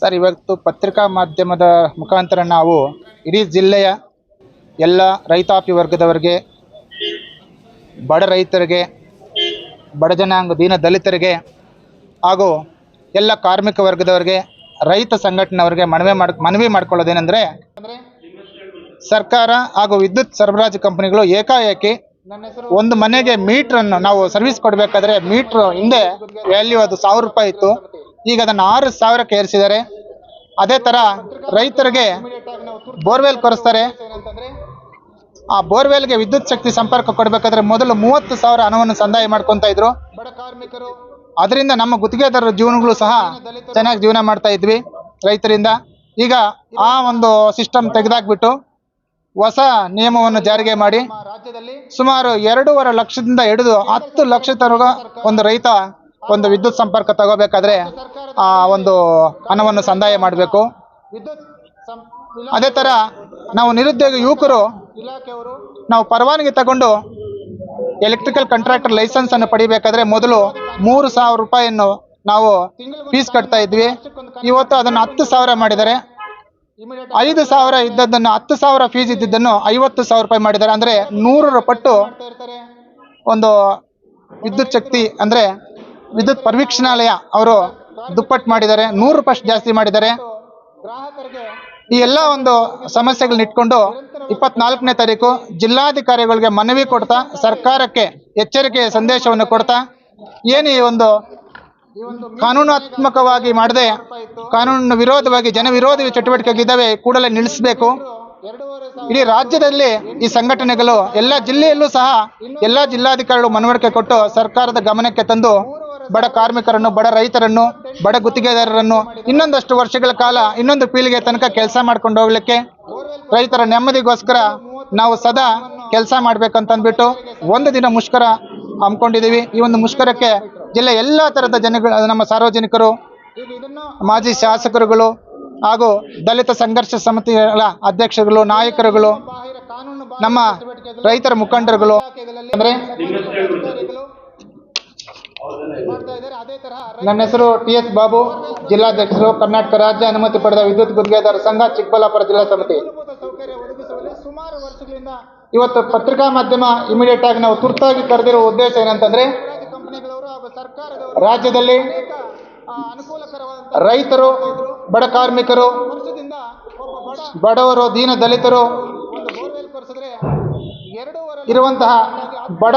Sir ಇವತ್ತು ಪತ್ರಿಕಾ ಮಾಧ್ಯಮದ ಮುಖಾಂತರ ನಾವು ಇಡೀ ಜಿಲ್ಲೆಯ ಎಲ್ಲ ರೈತಾಪಿ ವರ್ಗದವರಿಗೆ ಬಡ ರೈತರಿಗೆ ಬಡ ಜನಾಂಗ ದೀನ ದಲಿತರಿಗೆ ಹಾಗೂ ಎಲ್ಲ ಕಾರ್ಮಿಕ ವರ್ಗದವರಿಗೆ ರೈತ ಸಂಘಟನೆಯವರಿಗೆ ಮನವಿ ಮಾಡಿ ಮನವಿ ಮಾಡ್ಕೊಳ್ಳೋದೇನೆಂದರೆ ಸರ್ಕಾರ ಹಾಗೂ ವಿದ್ಯುತ್ ಸರಬರಾಜು ಕಂಪನಿಗಳು ಏಕಾಏಕಿ ಒಂದು ಮನೆಗೆ ಮೀಟ್ರನ್ನು ನಾವು ಸರ್ವಿಸ್ ಕೊಡಬೇಕಾದ್ರೆ ಮೀಟ್ರ್ ಹಿಂದೆ ವ್ಯಾಲ್ಯೂ ಅದು ಸಾವಿರ ರೂಪಾಯಿ ಇತ್ತು. ಈಗ ಅದನ್ನು ಆರು ಸಾವಿರಕ್ಕೆ ಏರಿಸಿದ್ದಾರೆ. ಅದೇ ಥರ ರೈತರಿಗೆ ಬೋರ್ವೆಲ್ ಕೊರೆಸ್ತಾರೆ. ಆ ಬೋರ್ವೆಲ್ಗೆ ವಿದ್ಯುತ್ ಶಕ್ತಿ ಸಂಪರ್ಕ ಕೊಡಬೇಕಾದ್ರೆ ಮೊದಲು ಮೂವತ್ತು ಸಾವಿರ ಹಣವನ್ನು ಸಂದಾಯ ಮಾಡ್ಕೊತಾ ಇದ್ರು. ಅದರಿಂದ ನಮ್ಮ ಗುತ್ತಿಗೆದಾರರ ಜೀವನಗಳು ಸಹ ಚೆನ್ನಾಗಿ ಜೀವನ ಮಾಡ್ತಾ ಇದ್ವಿ ರೈತರಿಂದ. ಈಗ ಆ ಒಂದು ಸಿಸ್ಟಮ್ ತೆಗೆದಾಕ್ಬಿಟ್ಟು ಹೊಸ ನಿಯಮವನ್ನು ಜಾರಿಗೆ ಮಾಡಿ ಸುಮಾರು ಎರಡೂವರೆ ಲಕ್ಷದಿಂದ ಹಿಡಿದು ಹತ್ತು ಲಕ್ಷ ತನಕ ಒಂದು ರೈತ ಒಂದು ವಿದ್ಯುತ್ ಸಂಪರ್ಕ ತಗೋಬೇಕಾದ್ರೆ ಒಂದು ಹಣವನ್ನು ಸಂದಾಯ ಮಾಡಬೇಕು. ಅದೇ ಥರ ನಾವು ನಿರುದ್ಯೋಗ ಯುವಕರು ನಾವು ಪರವಾನಗಿ ತಗೊಂಡು ಎಲೆಕ್ಟ್ರಿಕಲ್ ಕಾಂಟ್ರಾಕ್ಟರ್ ಲೈಸೆನ್ಸ್ ಅನ್ನು ಪಡಿಬೇಕಾದ್ರೆ ಮೊದಲು ಮೂರು ಸಾವಿರ ರೂಪಾಯಿಯನ್ನು ನಾವು ಫೀಸ್ ಕಟ್ತಾ ಇದ್ವಿ. ಇವತ್ತು ಅದನ್ನು ಹತ್ತು ಸಾವಿರ ಮಾಡಿದ್ದಾರೆ. ಐದು ಸಾವಿರ ಇದ್ದದ್ದನ್ನು ಹತ್ತು ಸಾವಿರ ಫೀಸ್ ಇದ್ದಿದ್ದನ್ನು ಐವತ್ತು ಸಾವಿರ ರೂಪಾಯಿ ಮಾಡಿದ್ದಾರೆ. ಅಂದರೆ ನೂರರ ಪಟ್ಟು ಒಂದು ವಿದ್ಯುತ್ ಶಕ್ತಿ ಅಂದರೆ ವಿದ್ಯುತ್ ಪರಿವೀಕ್ಷಣಾಲಯ ಅವರು ದುಪ್ಪಟ್ಟು ಮಾಡಿದ್ದಾರೆ, ನೂರು ರೂಪಾಯಿ ಜಾಸ್ತಿ ಮಾಡಿದ್ದಾರೆ. ಈ ಎಲ್ಲ ಒಂದು ಸಮಸ್ಯೆಗಳನ್ನ ಇಟ್ಕೊಂಡು ಇಪ್ಪತ್ನಾಲ್ಕನೇ ತಾರೀಕು ಜಿಲ್ಲಾಧಿಕಾರಿಗಳಿಗೆ ಮನವಿ ಕೊಡ್ತಾ, ಸರ್ಕಾರಕ್ಕೆ ಎಚ್ಚರಿಕೆಯ ಸಂದೇಶವನ್ನು ಕೊಡ್ತಾ, ಏನು ಈ ಒಂದು ಕಾನೂನಾತ್ಮಕವಾಗಿ ಮಾಡದೆ ಕಾನೂನು ವಿರೋಧವಾಗಿ ಜನವಿರೋಧಿ ಚಟುವಟಿಕೆಗಳಿದ್ದಾವೆ ಕೂಡಲೇ ನಿಲ್ಲಿಸಬೇಕು. ಇಡೀ ರಾಜ್ಯದಲ್ಲಿ ಈ ಸಂಘಟನೆಗಳು, ಎಲ್ಲ ಜಿಲ್ಲೆಯಲ್ಲೂ ಸಹ ಎಲ್ಲ ಜಿಲ್ಲಾಧಿಕಾರಿಗಳು ಮನವರಿಕೆ ಕೊಟ್ಟು ಸರ್ಕಾರದ ಗಮನಕ್ಕೆ ತಂದು ಬಡ ಕಾರ್ಮಿಕರನ್ನು, ಬಡ ರೈತರನ್ನು, ಬಡ ಗುತ್ತಿಗೆದಾರರನ್ನು ಇನ್ನೊಂದಷ್ಟು ವರ್ಷಗಳ ಕಾಲ ಇನ್ನೊಂದು ಪೀಳಿಗೆ ತನಕ ಕೆಲಸ ಮಾಡ್ಕೊಂಡು ಹೋಗ್ಲಿಕ್ಕೆ ರೈತರ ನೆಮ್ಮದಿಗೋಸ್ಕರ ನಾವು ಸದಾ ಕೆಲಸ ಮಾಡ್ಬೇಕಂತಂದ್ಬಿಟ್ಟು ಒಂದು ದಿನ ಮುಷ್ಕರ ಹಮ್ಮಿಕೊಂಡಿದ್ದೀವಿ. ಈ ಒಂದು ಮುಷ್ಕರಕ್ಕೆ ಜಿಲ್ಲೆ ಎಲ್ಲ ಥರದ ಜನಗಳು, ನಮ್ಮ ಸಾರ್ವಜನಿಕರು, ಮಾಜಿ ಶಾಸಕರುಗಳು ಹಾಗೂ ದಲಿತ ಸಂಘರ್ಷ ಸಮಿತಿಗಳ ಅಧ್ಯಕ್ಷರುಗಳು, ನಾಯಕರುಗಳು, ನಮ್ಮ ರೈತರ ಮುಖಂಡರುಗಳು. ಅಂದ್ರೆ ನನ್ನ ಹೆಸರು ಟಿ ಎಸ್ ಬಾಬು ಜಿಲ್ಲಾಧ್ಯಕ್ಷರು ಕರ್ನಾಟಕ ರಾಜ್ಯ ಅನುಮತಿ ಪಡೆದ ವಿದ್ಯುತ್ ಗುತ್ತಿಗೆದಾರ ಸಂಘ ಚಿಕ್ಕಬಳ್ಳಾಪುರ ಜಿಲ್ಲಾ ಸಮಿತಿ. ಸುಮಾರು ವರ್ಷಗಳಿಂದ ಇವತ್ತು ಪತ್ರಿಕಾ ಮಾಧ್ಯಮ ಇಮಿಡಿಯೇಟ್ ಆಗಿ ನಾವು ತುರ್ತಾಗಿ ಕರೆದಿರುವ ಉದ್ದೇಶ ಏನಂತಂದ್ರೆ ರಾಜ್ಯದಲ್ಲಿ ರೈತರು ಬಡ ಕಾರ್ಮಿಕರು ಬಡವರು ದೀನ ದಲಿತರು ಇರುವಂತಹ ಬಡ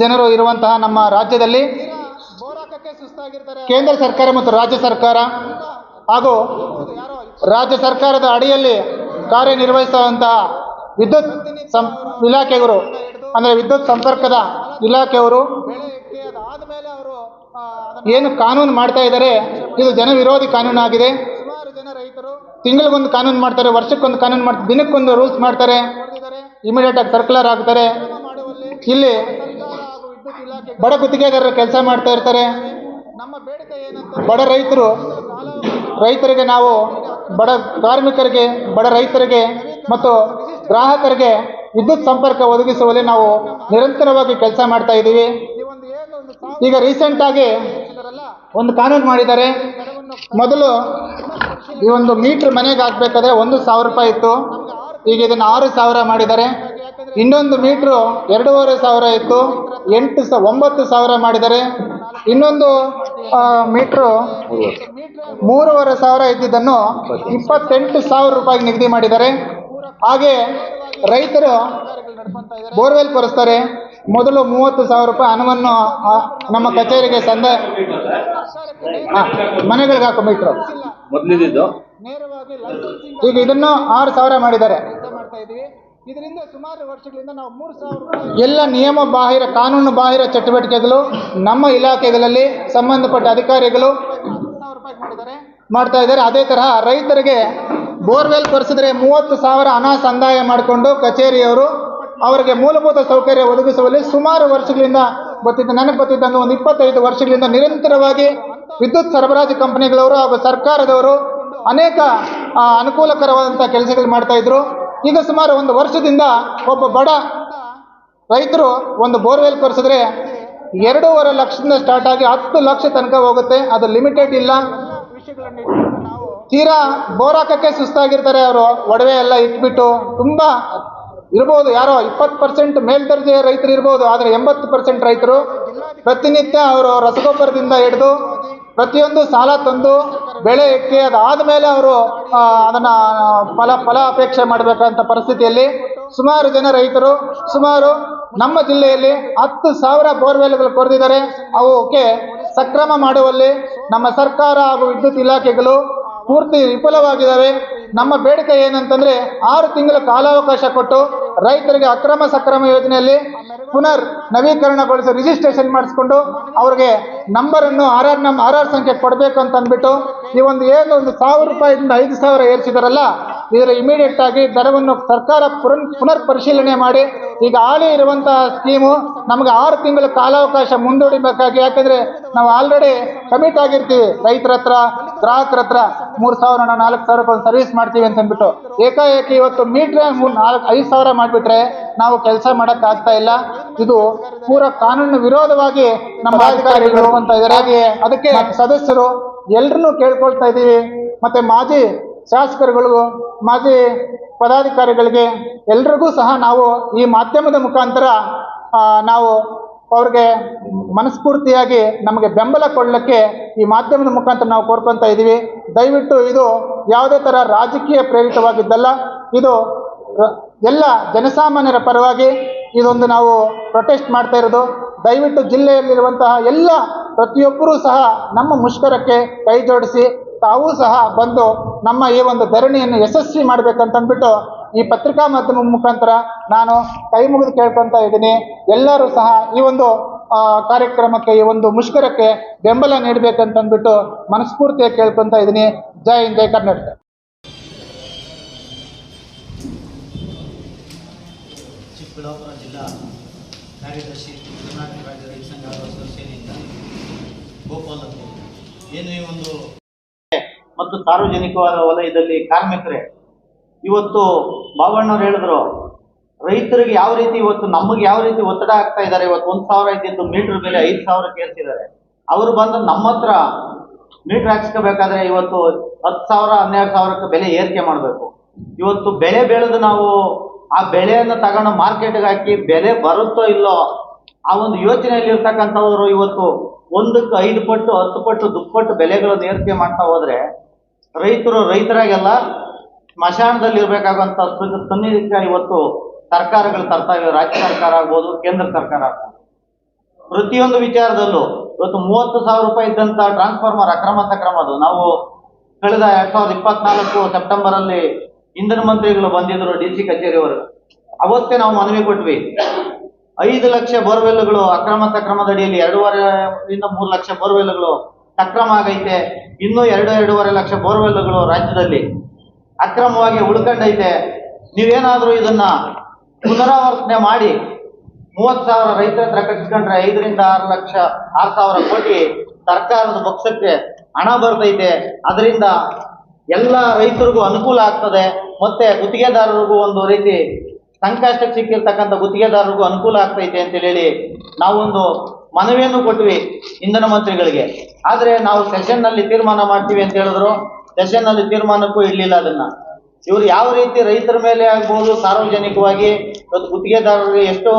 ಜನರು ಇರುವಂತಹ ನಮ್ಮ ರಾಜ್ಯದಲ್ಲಿ ಕೇಂದ್ರ ಸರ್ಕಾರ ಮತ್ತು ರಾಜ್ಯ ಸರ್ಕಾರ ಹಾಗೂ ರಾಜ್ಯ ಸರ್ಕಾರದ ಅಡಿಯಲ್ಲಿ ಕಾರ್ಯನಿರ್ವಹಿಸುವಂತಹ ವಿದ್ಯುತ್ ಇಲಾಖೆಗಳು ಅಂದರೆ ವಿದ್ಯುತ್ ಸಂಪರ್ಕದ ಇಲಾಖೆಯವರು ಏನು ಕಾನೂನು ಮಾಡ್ತಾ ಇದ್ದಾರೆ, ಇದು ಜನ ವಿರೋಧಿ ಕಾನೂನು ಆಗಿದೆ ತಿಂಗಳಿಗೊಂದು ಕಾನೂನು ಮಾಡ್ತಾರೆ, ವರ್ಷಕ್ಕೊಂದು ಕಾನೂನು ಮಾಡ್ತಾರೆ, ದಿನಕ್ಕೊಂದು ರೂಲ್ಸ್ ಮಾಡ್ತಾರೆ ಇಮಿಡಿಯೇಟ್ ಆಗಿ ಸರ್ಕ್ಯುಲರ್ ಆಗ್ತಾರೆ. ಇಲ್ಲಿ ಬಡ ಗುತ್ತಿಗೆದಾರರು ಕೆಲಸ ಮಾಡ್ತಾ ಇರ್ತಾರೆ. ನಮ್ಮ ಬಡ ರೈತರು, ರೈತರಿಗೆ ನಾವು ಬಡ ಕಾರ್ಮಿಕರಿಗೆ, ಬಡ ರೈತರಿಗೆ ಮತ್ತು ಗ್ರಾಹಕರಿಗೆ ವಿದ್ಯುತ್ ಸಂಪರ್ಕ ಒದಗಿಸುವಲ್ಲಿ ನಾವು ನಿರಂತರವಾಗಿ ಕೆಲಸ ಮಾಡ್ತಾ ಇದ್ದೀವಿ. ಈಗ ರೀಸೆಂಟ್ ಆಗಿ ಒಂದು ಕಾನೂನು ಮಾಡಿದ್ದಾರೆ. ಮೊದಲು ಈ ಒಂದು ಮೀಟ್ರ್ ಮನೆಗೆ ಹಾಕ್ಬೇಕಾದ್ರೆ ಒಂದು ಸಾವಿರ ರೂಪಾಯಿ ಇತ್ತು. ಈಗ ಇದನ್ನು ಆರು ಸಾವಿರ ಮಾಡಿದ್ದಾರೆ. ಇನ್ನೊಂದು ಮೀಟ್ರು ಎರಡೂವರೆ ಸಾವಿರ ಇತ್ತು. ಎಂಟು ಸ ಒಂಬತ್ತು ಸಾವಿರ ಮಾಡಿದ್ದಾರೆ ಇನ್ನೊಂದು ಮೀಟ್ರು ಮೂರುವರೆ ಸಾವಿರ ಇದ್ದಿದ್ದನ್ನು ಇಪ್ಪತ್ತೆಂಟು ಸಾವಿರ ರೂಪಾಯಿಗೆ ನಿಗದಿ ಮಾಡಿದ್ದಾರೆ ಹಾಗೆ ರೈತರು ಬೋರ್ವೆಲ್ ಕೊರೆಸ್ತಾರೆ. ಮೊದಲು ಮೂವತ್ತು ಸಾವಿರ ರೂಪಾಯಿ ಹಣವನ್ನು ನಮ್ಮ ಕಚೇರಿಗೆ ಸಂದ ಮನೆಗಳಿಗೆ ಹಾಕೋ ಮೀಟ್ರು. ಈಗ ಇದನ್ನು ಆರು ಸಾವಿರ ಮಾಡಿದ್ದಾರೆ. ಇದರಿಂದ ಸುಮಾರು ವರ್ಷಗಳಿಂದ ನಾವು ಮೂರು ಸಾವಿರ ಎಲ್ಲ ನಿಯಮ ಬಾಹಿರ, ಕಾನೂನು ಬಾಹಿರ ಚಟುವಟಿಕೆಗಳು, ನಮ್ಮ ಇಲಾಖೆಗಳಲ್ಲಿ ಸಂಬಂಧಪಟ್ಟ ಅಧಿಕಾರಿಗಳು ಮಾಡ್ತಾ ಇದ್ದಾರೆ. ಅದೇ ತರಹ ರೈತರಿಗೆ ಬೋರ್ವೆಲ್ ಕೊರೆಸಿದ್ರೆ ಮೂವತ್ತು ಸಾವಿರ ಹಣ ಸಂದಾಯ ಮಾಡಿಕೊಂಡು ಕಚೇರಿಯವರು ಅವರಿಗೆ ಮೂಲಭೂತ ಸೌಕರ್ಯ ಒದಗಿಸುವಲ್ಲಿ ಸುಮಾರು ವರ್ಷಗಳಿಂದ ಗೊತ್ತಿದ್ದ ನನಗೆ ಗೊತ್ತಿದ್ದಂಗೆ ಒಂದು ಇಪ್ಪತ್ತೈದು ವರ್ಷಗಳಿಂದ ನಿರಂತರವಾಗಿ ವಿದ್ಯುತ್ ಸರಬರಾಜು ಕಂಪನಿಗಳವರು ಹಾಗೂ ಸರ್ಕಾರದವರು ಅನೇಕ ಅನುಕೂಲಕರವಾದಂಥ ಕೆಲಸಗಳು ಮಾಡ್ತಾ ಇದ್ರು. ಈಗ ಸುಮಾರು ಒಂದು ವರ್ಷದಿಂದ ಒಬ್ಬ ಬಡ ರೈತರು ಒಂದು ಬೋರ್ವೆಲ್ ಕೊರೆಸಿದ್ರೆ ಎರಡೂವರೆ ಲಕ್ಷದಿಂದ ಸ್ಟಾರ್ಟ್ ಆಗಿ ಹತ್ತು ಲಕ್ಷ ತನಕ ಹೋಗುತ್ತೆ. ಅದು ಲಿಮಿಟೆಡ್ ಇಲ್ಲ. ತೀರಾ ಬೋರ್ ಹಾಕಕ್ಕೆ ಸುಸ್ತಾಗಿರ್ತಾರೆ ಅವರು. ಒಡವೆ ಎಲ್ಲ ಇಟ್ಬಿಟ್ಟು ತುಂಬಾ ಇರ್ಬೋದು. ಯಾರೋ ಇಪ್ಪತ್ತು ಪರ್ಸೆಂಟ್ ಮೇಲ್ದರ್ಜೆಯ ರೈತರು ಇರ್ಬೋದು. ಆದರೆ ಎಂಬತ್ತು ಪರ್ಸೆಂಟ್ ರೈತರು ಪ್ರತಿನಿತ್ಯ ಅವರು ರಸಗೊಬ್ಬರದಿಂದ ಹಿಡಿದು ಪ್ರತಿಯೊಂದು ಸಾಲ ತಂದು ಬೆಳೆ ಅದಾದ ಮೇಲೆ ಅವರು ಅದನ್ನು ಫಲ ಫಲ ಅಪೇಕ್ಷೆ ಮಾಡಬೇಕಂತ ಪರಿಸ್ಥಿತಿಯಲ್ಲಿ ಸುಮಾರು ಜನ ರೈತರು, ಸುಮಾರು ನಮ್ಮ ಜಿಲ್ಲೆಯಲ್ಲಿ ಹತ್ತು ಸಾವಿರ ಬೋರ್ವೆಲ್ಗಳು ಕೊರೆದಿದ್ದಾರೆ. ಅವಕ್ಕೆ ಸಕ್ರಮ ಮಾಡುವಲ್ಲಿ ನಮ್ಮ ಸರ್ಕಾರ ಹಾಗೂ ವಿದ್ಯುತ್ ಇಲಾಖೆಗಳು ಪೂರ್ತಿ ವಿಫಲವಾಗಿದ್ದಾವೆ. ನಮ್ಮ ಬೇಡಿಕೆ ಏನಂತಂದ್ರೆ ಆರು ತಿಂಗಳ ಕಾಲಾವಕಾಶ ಕೊಟ್ಟು ರೈತರಿಗೆ ಅಕ್ರಮ ಸಕ್ರಮ ಯೋಜನೆಯಲ್ಲಿ ಪುನರ್ ನವೀಕರಣಗೊಳಿಸಿ ರಿಜಿಸ್ಟ್ರೇಷನ್ ಮಾಡಿಸ್ಕೊಂಡು ಅವ್ರಿಗೆ ನಂಬರನ್ನು ಆರ್ ಆರ್ ನಮ್ ಆರ್ ಆರ್ ಸಂಖ್ಯೆ ಕೊಡಬೇಕು ಅಂತ ಅಂದ್ಬಿಟ್ಟು ಈ ಒಂದು ಏನು ಒಂದು ಸಾವಿರ ರೂಪಾಯಿಯಿಂದ ಐದು ಸಾವಿರ ಏರಿಸಿದಾರಲ್ಲ, ಇದರ ಇಮಿಡಿಯೇಟ್ ಆಗಿ ದರವನ್ನು ಸರ್ಕಾರ ಪುನರ್ ಪುನರ್ ಪರಿಶೀಲನೆ ಮಾಡಿ, ಈಗ ಆಳಿ ಇರುವಂತಹ ಸ್ಕೀಮು ನಮಗೆ ಆರು ತಿಂಗಳ ಕಾಲಾವಕಾಶ ಮುಂದೂಡಿಬೇಕಾಗಿ, ಯಾಕಂದ್ರೆ ನಾವು ಆಲ್ರೆಡಿ ಕಮಿಟ್ ಆಗಿರ್ತೀವಿ ರೈತರ ಹತ್ರ ಗ್ರಾಹಕರ ಹತ್ರ ಮೂರು ಸಾವಿರ ನಾಲ್ಕು ಸಾವಿರ ಒಂದು ಸರ್ವಿಸ್ ಮಾಡ್ತೀವಿ ಅಂತ ಅಂದ್ಬಿಟ್ಟು ಏಕಾಏಕಿ ಇವತ್ತು ಮೀಟ್ರೆ ಮೂರು, ನಾಲ್ಕು, ಐದು ಸಾವಿರ ಮಾಡಿಬಿಟ್ರೆ ನಾವು ಕೆಲಸ ಮಾಡಕ್ ಆಗ್ತಾ ಇಲ್ಲ. ಇದು ಪೂರ ಕಾನೂನು ವಿರೋಧವಾಗಿ ನಮ್ಮ ಅಧಿಕಾರಿಗಳು ಅಂತ ಇದ್ದಾರೆ. ಅದಕ್ಕೆ ಸದಸ್ಯರು ಎಲ್ರನ್ನೂ ಕೇಳ್ಕೊಳ್ತಾ ಇದ್ದೀವಿ. ಮತ್ತೆ ಮಾಜಿ ಶಾಸಕರುಗಳಿಗೂ ಮಾಜಿ ಪದಾಧಿಕಾರಿಗಳಿಗೆ ಎಲ್ರಿಗೂ ಸಹ ನಾವು ಈ ಮಾಧ್ಯಮದ ಮುಖಾಂತರ ನಾವು ಅವ್ರಿಗೆ ಮನಸ್ಫೂರ್ತಿಯಾಗಿ ನಮಗೆ ಬೆಂಬಲ ಕೊಡಲಿಕ್ಕೆ ಈ ಮಾಧ್ಯಮದ ಮುಖಾಂತರ ನಾವು ಕೋರ್ಕೊತಾ ಇದ್ದೀವಿ. ದಯವಿಟ್ಟು ಇದು ಯಾವುದೇ ಥರ ರಾಜಕೀಯ ಪ್ರೇರಿತವಾಗಿದ್ದಲ್ಲ, ಇದು ಎಲ್ಲ ಜನಸಾಮಾನ್ಯರ ಪರವಾಗಿ ಇದೊಂದು ನಾವು ಪ್ರೊಟೆಸ್ಟ್ ಮಾಡ್ತಾ ಇರೋದು. ದಯವಿಟ್ಟು ಜಿಲ್ಲೆಯಲ್ಲಿರುವಂತಹ ಎಲ್ಲ ಪ್ರತಿಯೊಬ್ಬರೂ ಸಹ ನಮ್ಮ ಮುಷ್ಕರಕ್ಕೆ ಕೈ ಜೋಡಿಸಿ ತಾವೂ ಸಹ ಬಂದು ನಮ್ಮ ಈ ಒಂದು ಧರಣಿಯನ್ನು ಯಶಸ್ವಿ ಮಾಡ್ಬೇಕಂತ ಅಂದ್ಬಿಟ್ಟು ಈ ಪತ್ರಿಕಾ ಮಾಧ್ಯಮ ಮುಖಾಂತರ ನಾನು ಕೈ ಮುಗಿದು ಕೇಳ್ಕೊತಾ ಇದ್ದೀನಿ. ಎಲ್ಲರೂ ಸಹ ಈ ಒಂದು ಕಾರ್ಯಕ್ರಮಕ್ಕೆ, ಈ ಒಂದು ಮುಷ್ಕರಕ್ಕೆ ಬೆಂಬಲ ನೀಡಬೇಕಂತಂದ್ಬಿಟ್ಟು ಮನಸ್ಫೂರ್ತಿಯಾಗಿ ಕೇಳ್ಕೊತಾ ಇದ್ದೀನಿ. ಜೈ ಹಿಂದ್, ಜೈ ಕರ್ನಾಟಕ. ಚಿಕ್ಕಬಳ್ಳಾಪುರ ಜಿಲ್ಲಾ ಕಾರ್ಯದರ್ಶಿ ಕರ್ನಾಟಕ ರಾಜ್ಯ ರೈತ ಸಂಘ ಅಸೋಸಿಯೇಷನ್ನಿಂದ ಗೋಪಾಲ್ ಅಂತ ಏನು ಈ ಒಂದು ಮತ್ತು ಸಾರ್ವಜನಿಕ ವಲಯದಲ್ಲಿ ಕಾರ್ಮಿಕರೇ, ಇವತ್ತು ಬಾಬಣ್ಣವ್ರು ಹೇಳಿದ್ರು, ರೈತರಿಗೆ ಯಾವ ರೀತಿ ಇವತ್ತು ನಮಗೆ ಯಾವ ರೀತಿ ಒತ್ತಡ ಆಗ್ತಾ ಇದ್ದಾರೆ, ಇವತ್ತು ಒಂದ್ ಸಾವಿರ ಇದ್ದಿದ್ದು ಮೀಟರ್ ಬೆಲೆ ಐದು ಸಾವಿರಕ್ಕೆ ಏರ್ಸಿದ್ದಾರೆ ಅವರು ಬಂದು ನಮ್ಮ ಹತ್ರ ಮೀಟರ್ ಹಾಕ್ಸ್ಕೋಬೇಕಾದ್ರೆ ಇವತ್ತು ಹತ್ತು ಸಾವಿರ, ಹನ್ನೆರಡು ಸಾವಿರಕ್ಕೆ ಬೆಲೆ ಏರಿಕೆ ಮಾಡಬೇಕು. ಇವತ್ತು ಬೆಳೆ ಬೆಳೆದು ನಾವು ಆ ಬೆಳೆಯನ್ನು ತಗೊಂಡು ಮಾರ್ಕೆಟ್ಗೆ ಹಾಕಿ ಬೆಲೆ ಬರುತ್ತೋ ಇಲ್ಲೋ, ಆ ಒಂದು ಯೋಚನೆಯಲ್ಲಿ ಇರ್ತಕ್ಕಂಥವ್ರು ಇವತ್ತು ಒಂದಕ್ಕೆ ಐದು ಪಟ್ಟು, ಹತ್ತು ಪಟ್ಟು, ದುಪ್ಪಟ್ಟು ಬೆಲೆಗಳನ್ನು ಏರಿಕೆ ಮಾಡ್ತಾ ಹೋದ್ರೆ ರೈತರು ರೈತರಾಗೆಲ್ಲ ಸ್ಮಶಾನದಲ್ಲಿ ಇರಬೇಕಾಗುವಂಥ ಸನ್ನಿಧಿಕ ಇವತ್ತು ಸರ್ಕಾರಗಳು ತರ್ತಾ ಇವೆ. ರಾಜ್ಯ ಸರ್ಕಾರ ಆಗ್ಬೋದು, ಕೇಂದ್ರ ಸರ್ಕಾರ ಆಗ್ಬೋದು. ಪ್ರತಿಯೊಂದು ವಿಚಾರದಲ್ಲೂ ಇವತ್ತು ಮೂವತ್ತು ಸಾವಿರ ರೂಪಾಯಿ ಇದ್ದಂತ ಟ್ರಾನ್ಸ್ಫಾರ್ಮರ್ ಅಕ್ರಮ ಸಕ್ರಮದು ನಾವು ಕಳೆದ ಎರಡ್ ಸಾವಿರದ ಇಪ್ಪತ್ನಾಲ್ಕು ಸೆಪ್ಟೆಂಬರ್ ಅಲ್ಲಿ ಇಂಧನ ಮಂತ್ರಿಗಳು ಬಂದಿದ್ರು ಡಿ ಸಿ ಕಚೇರಿಯವರು ಅವತ್ತೇ ನಾವು ಮನವಿ ಕೊಟ್ವಿ. ಐದು ಲಕ್ಷ ಬೋರ್ವೆಲ್ಗಳು ಅಕ್ರಮ ಸಕ್ರಮದಡಿಯಲ್ಲಿ ಎರಡೂವರೆಯಿಂದ ಮೂರು ಲಕ್ಷ ಬೋರ್ವೆಲ್ಗಳು ಸಕ್ರಮ ಆಗೈತೆ ಇನ್ನೂ ಎರಡು ಎರಡೂವರೆ ಲಕ್ಷ ಬೋರ್ವೆಲ್ಗಳು ರಾಜ್ಯದಲ್ಲಿ. ಅಕ್ರಮವಾಗಿ ಉಳ್ಕೊಂಡೈತೆ. ನೀವೇನಾದರೂ ಇದನ್ನ ಪುನರಾವರ್ತನೆ ಮಾಡಿ ಮೂವತ್ತು ಸಾವಿರ ರೈತರ ಹತ್ರ ಕಟ್ಟಿಸ್ಕೊಂಡ್ರೆ ಐದರಿಂದ ಆರು ಲಕ್ಷ, ಆರು ಸಾವಿರ ಕೋಟಿ ಸರ್ಕಾರದ ಪಕ್ಷಕ್ಕೆ ಹಣ ಬರ್ತೈತೆ. ಅದರಿಂದ ಎಲ್ಲ ರೈತರಿಗೂ ಅನುಕೂಲ ಆಗ್ತದೆ. ಮತ್ತೆ ಗುತ್ತಿಗೆದಾರರಿಗೂ ಒಂದು ರೀತಿ ಸಂಕಷ್ಟಕ್ಕೆ ಸಿಕ್ಕಿರ್ತಕ್ಕಂಥ ಗುತ್ತಿಗೆದಾರರಿಗೂ ಅನುಕೂಲ ಆಗ್ತೈತೆ ಅಂತೇಳಿ ನಾವೊಂದು ಮನವಿಯನ್ನು ಕೊಟ್ವಿ ಇಂಧನ ಮಂತ್ರಿಗಳಿಗೆ. ಆದ್ರೆ ನಾವು ಸೆಷನ್ನಲ್ಲಿ ತೀರ್ಮಾನ ಮಾಡ್ತೀವಿ ಅಂತ ಹೇಳಿದ್ರು. ಸೆಷನ್ನಲ್ಲಿ ತೀರ್ಮಾನಕ್ಕೂ ಇಡ್ಲಿಲ್ಲ ಅದನ್ನ. ಇವ್ರು ಯಾವ ರೀತಿ ರೈತರ ಮೇಲೆ ಆಗ್ಬಹುದು ಸಾರ್ವಜನಿಕವಾಗಿ ಇವತ್ತು ಗುತ್ತಿಗೆದಾರರು ಎಷ್ಟು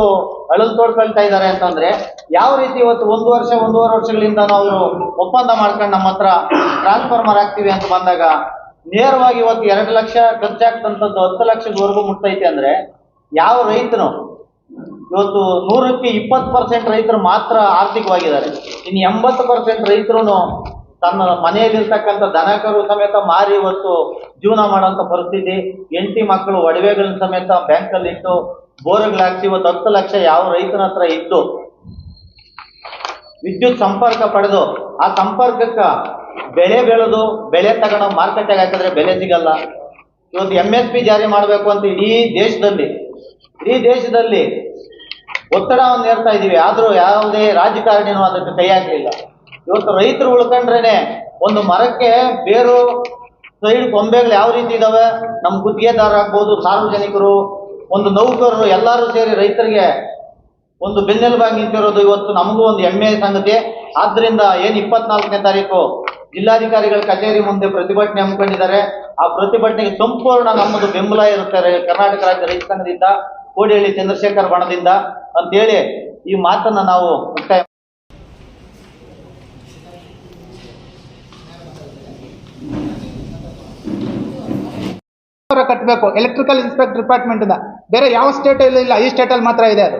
ಅಳಲು ತೋಡ್ಕೊಳ್ತಾ ಇದ್ದಾರೆ ಅಂತಂದ್ರೆ ಯಾವ ರೀತಿ ಇವತ್ತು ಒಂದು ವರ್ಷ, ಒಂದೂವರೆ ವರ್ಷಗಳಿಂದ ಅವರು ಒಪ್ಪಂದ ಮಾಡ್ಕೊಂಡು ನಮ್ಮ ಹತ್ರ ಟ್ರಾನ್ಸ್ಫಾರ್ಮರ್ ಆಗ್ತೀವಿ ಅಂತ ಬಂದಾಗ ನೇರವಾಗಿ ಇವತ್ತು ಎರಡು ಲಕ್ಷ ಖರ್ಚಾಗ್ತಂಥದ್ದು ಹತ್ತು ಲಕ್ಷದವರೆಗೂ ಮುಟ್ತೈತೆ ಅಂದ್ರೆ ಯಾವ ರೈತನು ಇವತ್ತು ನೂರಕ್ಕೆ ಇಪ್ಪತ್ತು ಪರ್ಸೆಂಟ್ ರೈತರು ಮಾತ್ರ ಆರ್ಥಿಕವಾಗಿದ್ದಾರೆ. ಇನ್ನು ಎಂಬತ್ತು ಪರ್ಸೆಂಟ್ ರೈತರು ತನ್ನ ಮನೆಯಲ್ಲಿರ್ತಕ್ಕಂಥ ದನಕರು ಸಮೇತ ಮಾರಿ ಇವತ್ತು ಜೀವನ ಮಾಡುವಂಥ ಪರಿಸ್ಥಿತಿ. ಎಂಟಿ ಮಕ್ಕಳು ಒಡವೆಗಳನ್ನ ಸಮೇತ ಬ್ಯಾಂಕಲ್ಲಿ ಇಟ್ಟು ಬೋರ್ಗಳು ಹಾಕ್ಸಿ ಇವತ್ತು ಹತ್ತು ಲಕ್ಷ ಯಾವ ರೈತನ ಹತ್ರ ಇದ್ದು ವಿದ್ಯುತ್ ಸಂಪರ್ಕ ಪಡೆದು ಆ ಸಂಪರ್ಕಕ್ಕೆ ಬೆಳೆ ಬೆಳೆದು ಬೆಳೆ ತಗೊಂಡು ಮಾರ್ಕೆಟ್ಗೆ ಹಾಕಿದ್ರೆ ಬೆಲೆ ಸಿಗಲ್ಲ. ಇವತ್ತು ಎಂ ಎಸ್ ಪಿ ಜಾರಿ ಮಾಡಬೇಕು ಅಂತ ಇಡೀ ದೇಶದಲ್ಲಿ ಇಡೀ ದೇಶದಲ್ಲಿ ಒತ್ತಡವನ್ನು ಹೇರ್ತಾ ಇದ್ದೀವಿ ಆದರೂ ಯಾವುದೇ ರಾಜಕಾರಣಿನೂ ಅದಕ್ಕೆ ಕೈ ಹಾಕಲಿಲ್ಲ. ಇವತ್ತು ರೈತರು ಉಳ್ಕೊಂಡ್ರೇನೆ ಒಂದು ಮರಕ್ಕೆ ಬೇರು, ಸೈಡ್ ಕೊಂಬೆಗಳು ಯಾವ ರೀತಿ ಇದ್ದಾವೆ ನಮ್ಮ ಗುತ್ತಿಗೆದಾರ ಆಗ್ಬೋದು, ಸಾರ್ವಜನಿಕರು, ಒಂದು ನೌಕರರು ಎಲ್ಲರೂ ಸೇರಿ ರೈತರಿಗೆ ಒಂದು ಬೆನ್ನೆಲುಬಾಗಿ ನಿಂತಿರೋದು ಇವತ್ತು ನಮಗೂ ಒಂದು ಹೆಮ್ಮೆಯ ಸಂಗತಿ. ಆದ್ದರಿಂದ ಏನು ಇಪ್ಪತ್ನಾಲ್ಕನೇ ತಾರೀಕು ಜಿಲ್ಲಾಧಿಕಾರಿಗಳ ಕಚೇರಿ ಮುಂದೆ ಪ್ರತಿಭಟನೆ ಹಮ್ಮಿಕೊಂಡಿದ್ದಾರೆ. ಆ ಪ್ರತಿಭಟನೆಗೆ ಸಂಪೂರ್ಣ ನಮ್ಮದು ಬೆಂಬಲ ಇರುತ್ತಾರೆ ಕರ್ನಾಟಕ ರಾಜ್ಯ ರೈತ ಸಂಘದಿಂದ. ಕೋಡಿಹಳ್ಳಿ ಚಂದ್ರಶೇಖರ್ ಬಣದಿಂದ ಅಂತೇಳಿ ಈ ಮಾತನ್ನ ನಾವು ಮುಕ್ತಾಯ ಕಟ್ಟಬೇಕು. ಎಲೆಕ್ಟ್ರಿಕಲ್ ಇನ್ಸ್ಪೆಕ್ಟರ್ ಡಿಪಾರ್ಟ್ಮೆಂಟ್ ಇಂದ. ಬೇರೆ ಯಾವ ಸ್ಟೇಟ್ ಇಲ್ಲ ಈ ಸ್ಟೇಟ್ ಅಲ್ಲಿ ಮಾತ್ರ ಇದೆ ಅದು.